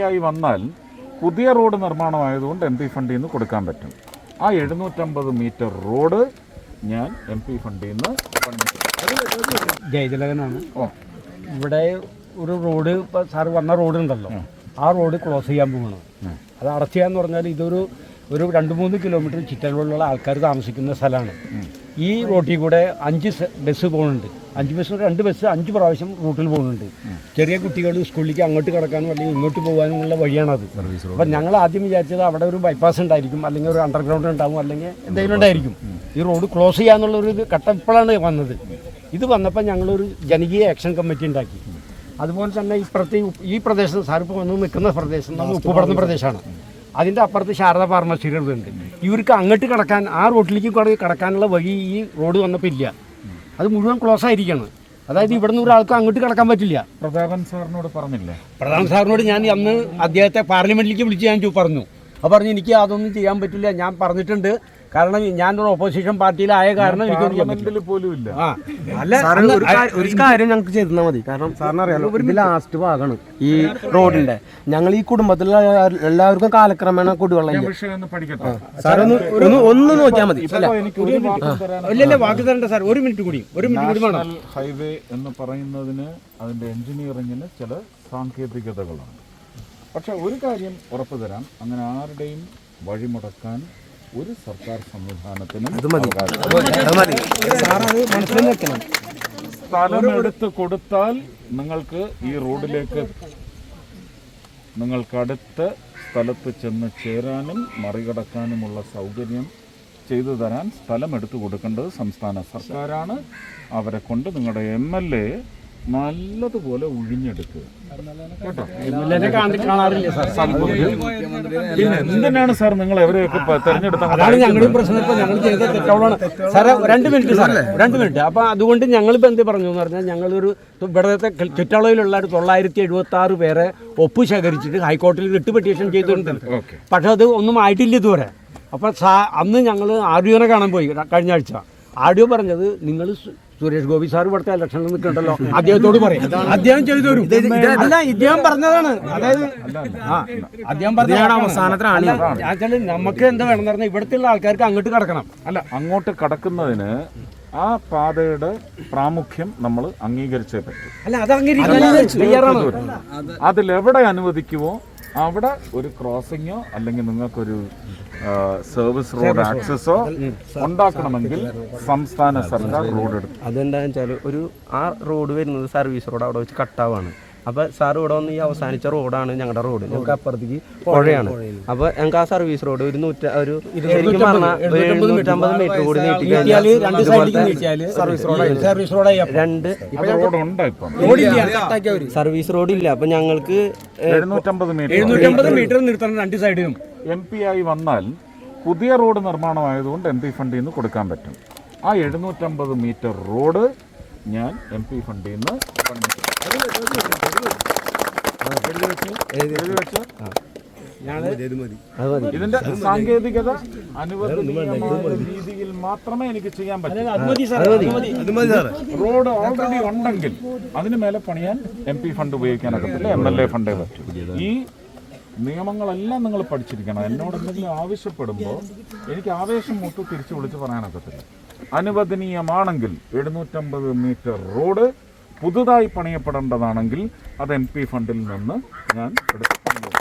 ആയി വന്നാൽ പുതിയ റോഡ് നിർമ്മാണമായതുകൊണ്ട് എം പി ഫണ്ടിൽ നിന്ന് കൊടുക്കാൻ പറ്റും. ആ എഴുന്നൂറ്റമ്പത് മീറ്റർ റോഡ് ഞാൻ എം പി ഫണ്ടിൽ നിന്ന്. ജയതിലകനാണ്. ഓ. ഇവിടെ ഒരു റോഡ് ഇപ്പോൾ സാർ വന്ന റോഡ് ഉണ്ടല്ലോ ആ റോഡ് ക്ലോസ് ചെയ്യാൻ പോവാണ്. അത് അടച്ചു ചെയ്യാന്ന് പറഞ്ഞാൽ ഇതൊരു ഒരു രണ്ട് മൂന്ന് കിലോമീറ്റർ ചുറ്റളവിലുള്ള ആൾക്കാർ താമസിക്കുന്ന സ്ഥലമാണ് ഈ റോട്ടിൽ കൂടെ അഞ്ച് ബസ് പോകുന്നുണ്ട്. അഞ്ച് ബസ് രണ്ട് ബസ് അഞ്ച് പ്രാവശ്യം റൂട്ടിൽ പോകുന്നുണ്ട്. ചെറിയ കുട്ടികൾ സ്കൂളിലേക്ക് അങ്ങോട്ട് കിടക്കാനും അല്ലെങ്കിൽ ഇങ്ങോട്ട് പോകാനുമുള്ള വഴിയാണത്. അപ്പം ഞങ്ങൾ ആദ്യം വിചാരിച്ചത് അവിടെ ഒരു ബൈപ്പാസ് ഉണ്ടായിരിക്കും അല്ലെങ്കിൽ ഒരു അണ്ടർഗ്രൗണ്ട് ഉണ്ടാവും അല്ലെങ്കിൽ എന്തെങ്കിലും ഉണ്ടായിരിക്കും. ഈ റോഡ് ക്ലോസ് ചെയ്യാന്നുള്ള ഒരു ഇത് ഘട്ടം ഇപ്പോഴാണ് വന്നത്. ഇത് വന്നപ്പോൾ ഞങ്ങളൊരു ജനകീയ ആക്ഷൻ കമ്മിറ്റി ഉണ്ടാക്കി. അതുപോലെ തന്നെ ഇപ്പുറത്തെ ഈ പ്രദേശം സാറിപ്പോൾ വന്ന് നിൽക്കുന്ന പ്രദേശം നമ്മൾ ഉപ്പുപടുന്ന പ്രദേശമാണ്. അതിന്റെ അപ്പുറത്ത് ശാരദ ഫാർമസിയുടെ ഉണ്ട്. ഇവർക്ക് അങ്ങോട്ട് കിടക്കാൻ ആ റോഡിലേക്ക് കൂടെ കിടക്കാനുള്ള വഴി ഈ റോഡ് വന്നപ്പോൾ ഇല്ല. അത് മുഴുവൻ ക്ലോസ് ആയിരിക്കുകയാണ് അതായത് ഇവിടെ നിന്ന് ഒരാൾക്ക് അങ്ങോട്ട് കിടക്കാൻ പറ്റില്ല. പ്രതാപൻ സാറിനോട് പറഞ്ഞില്ലേ? പ്രതാപൻ സാറിനോട് ഞാൻ അന്ന് അദ്ദേഹത്തെ പാർലമെന്റിലേക്ക് വിളിച്ച് ഞാൻ പറഞ്ഞു. അപ്പോൾ പറഞ്ഞു എനിക്ക് അതൊന്നും ചെയ്യാൻ പറ്റില്ല. ഞാൻ പറഞ്ഞിട്ടുണ്ട് കാരണം ഞാൻ ഓപ്പോസിഷൻ പാർട്ടിയിലായ കാരണം എനിക്ക് പോലും ഇല്ല അല്ല ഒരു കാര്യം- ഒരു കാര്യം ഞങ്ങൾക്ക് ചെയ്താൽ മതി. കാരണം സാറിന് അറിയാലോ ഇത് ലാസ്റ്റ് ഭാഗമാണ് ഈ റോഡിന്റെ. ഞങ്ങൾ ഈ കുടുംബത്തിലുള്ള എല്ലാവർക്കും കാലക്രമേണ കുടിവെള്ളം ഒന്ന് ഒന്ന് ഒന്ന് നോക്കിയാൽ മതി. ഒരു വാക്ക് തരണ്ട സാർ. ഒരു മിനിറ്റ് കൂടി. ഒരു മിനിറ്റ് കൂടി ഹൈവേ എന്ന് പറയുന്നതിന് അതിന്റെ എഞ്ചിനീയറിംഗിന് ചില സാങ്കേതികതകളാണ് പക്ഷെ ഒരു കാര്യം ഉറപ്പു തരാം. അങ്ങനെ ആരുടെയും വഴിമുടക്കാൻ ഒരു സർക്കാർ സംവിധാനത്തിനും സ്ഥലമെടുത്ത് കൊടുത്താൽ നിങ്ങൾക്ക് ഈ റോഡിലേക്ക് നിങ്ങൾക്ക് അടുത്ത സ്ഥലത്ത് ചെന്ന് ചേരാനും മറികടക്കാനുമുള്ള സൗകര്യം ചെയ്തു തരാൻ സ്ഥലം എടുത്തു കൊടുക്കേണ്ടത് സംസ്ഥാന സർക്കാരാണ്. അവരെ കൊണ്ട് നിങ്ങളുടെ എം എൽ എ നല്ലതുപോലെ ഉഴിഞ്ഞെടുക്കുക കേട്ടോ? പിന്നെ എന്തിനാണ് സാർ നിങ്ങൾ എവരെയൊക്കെ തെരഞ്ഞെടുത്തത് തെരഞ്ഞെടുത്ത രണ്ട് മിനിറ്റ് സാറേ. രണ്ട് മിനിറ്റ് അപ്പൊ അതുകൊണ്ട് ഞങ്ങൾ ഇപ്പൊ എന്ത് പറഞ്ഞു എന്ന് പറഞ്ഞാൽ ഞങ്ങളൊരു ഇവിടത്തെ ചുറ്റളവിലുള്ള ഒരു തൊള്ളായിരത്തി എഴുപത്തി ആറ് പേരെ ഒപ്പ് ശേഖരിച്ചിട്ട് ഹൈക്കോടതിയിൽ റിട്ട് പെറ്റീഷൻ ചെയ്തിട്ടുണ്ട്. പക്ഷെ അത് ഒന്നും ആയിട്ടില്ല ഇതുവരെ. അപ്പോൾ അന്ന് ഞങ്ങൾ ആഡിയോനെ കാണാൻ പോയി കഴിഞ്ഞ ആഴ്ച. ആഡിയോ പറഞ്ഞത് നിങ്ങൾ സുരേഷ് ഗോപി സാർ ഇവിടുത്തെ ഇലക്ഷനിൽ നിൽക്കണ്ടല്ലോ. അദ്ദേഹത്തോട് പറയും. അദ്ദേഹം ചെയ്തു തരും അല്ല ഇദ്ദേഹം പറഞ്ഞതാണ്. അതായത് ആ അദ്ദേഹം പറഞ്ഞതാണ് അവസാനത്തിലാണ് നമുക്ക് എന്താ വേണം പറഞ്ഞാൽ ഇവിടത്തെ ഉള്ള ആൾക്കാർക്ക് അങ്ങോട്ട് കടക്കണം. അല്ല. അങ്ങോട്ട് കടക്കുന്നതിന് ആ പാതയുടെ പ്രാമുഖ്യം നമ്മൾ അംഗീകരിച്ചേ പറ്റും. അല്ല അത് അതിലെവിടെ അനുവദിക്കുമോ അവിടെ ഒരു ക്രോസിങ്ങോ അല്ലെങ്കിൽ നിങ്ങൾക്കൊരു സർവീസ് റോഡ് ആക്സസോ ഉണ്ടാക്കണമെങ്കിൽ സംസ്ഥാന സർക്കാർ റോഡ് എടുക്കും അതെന്താണെന്ന് വെച്ചാൽ ഒരു ആ റോഡ് വരുന്നത് സർവീസ് റോഡ് അവിടെ വെച്ച് കട്ടാവാണ് അപ്പോൾ സാർ ഇവിടെ വന്ന് ഈ അവസാനിച്ച റോഡാണ് ഞങ്ങളുടെ റോഡ്. ഞങ്ങൾക്ക് അപ്പുറത്തേക്ക് പുഴയാണ്. അപ്പോൾ ഞങ്ങൾക്ക് ആ സർവീസ് റോഡ് ഒരു നൂറ്റ ഒരു ശരിക്കും പറഞ്ഞാൽ എഴുന്നൂറ്റമ്പത് മീറ്റർ കൂടി നീട്ടി നീട്ടിയാൽ രണ്ട് സൈഡിലേക്ക് സർവീസ് റോഡ് രണ്ട് റോഡ് ഉണ്ട് ഇപ്പം സർവീസ് റോഡ് ഇല്ല. അപ്പം ഞങ്ങൾക്ക് എഴുന്നൂറ്റമ്പത് മീറ്റർ. എഴുന്നൂറ്റമ്പത് മീറ്റർ നിർത്തണം രണ്ട് സൈഡിലും. എം പി ആയി വന്നാൽ പുതിയ റോഡ് നിർമ്മാണമായതുകൊണ്ട് എം പി ഫണ്ടിൽ നിന്ന് കൊടുക്കാൻ പറ്റും. ആ എഴുന്നൂറ്റമ്പത് മീറ്റർ റോഡ് ഞാൻ എം പി ഫണ്ടിൽ നിന്ന് മതി ഇതിന്റെ സാങ്കേതികത അനുവദനീയമായ രീതിയിൽ മാത്രമേ എനിക്ക് ചെയ്യാൻ പറ്റൂ. റോഡ് ഓൾറെഡി ഉണ്ടെങ്കിൽ അതിന് മേലെ പണിയാൻ എം പി ഫണ്ട് ഉപയോഗിക്കാനൊക്കത്തില്ല എം എൽ എ ഫണ്ടേ പറ്റൂ. ഈ നിയമങ്ങളെല്ലാം നിങ്ങൾ പഠിച്ചിരിക്കണം. എന്നോട് എന്തെങ്കിലും ആവശ്യപ്പെടുമ്പോൾ എനിക്ക് ആവേശം മുട്ടു തിരിച്ചു വിളിച്ച് പറയാനൊക്കത്തില്ല അനുവദനീയമാണെങ്കിൽ എഴുന്നൂറ്റമ്പത് മീറ്റർ റോഡ് പുതുതായി പണിയപ്പെടേണ്ടതാണെങ്കിൽ അത് എം പി ഫണ്ടിൽ നിന്ന് ഞാൻ പണിയും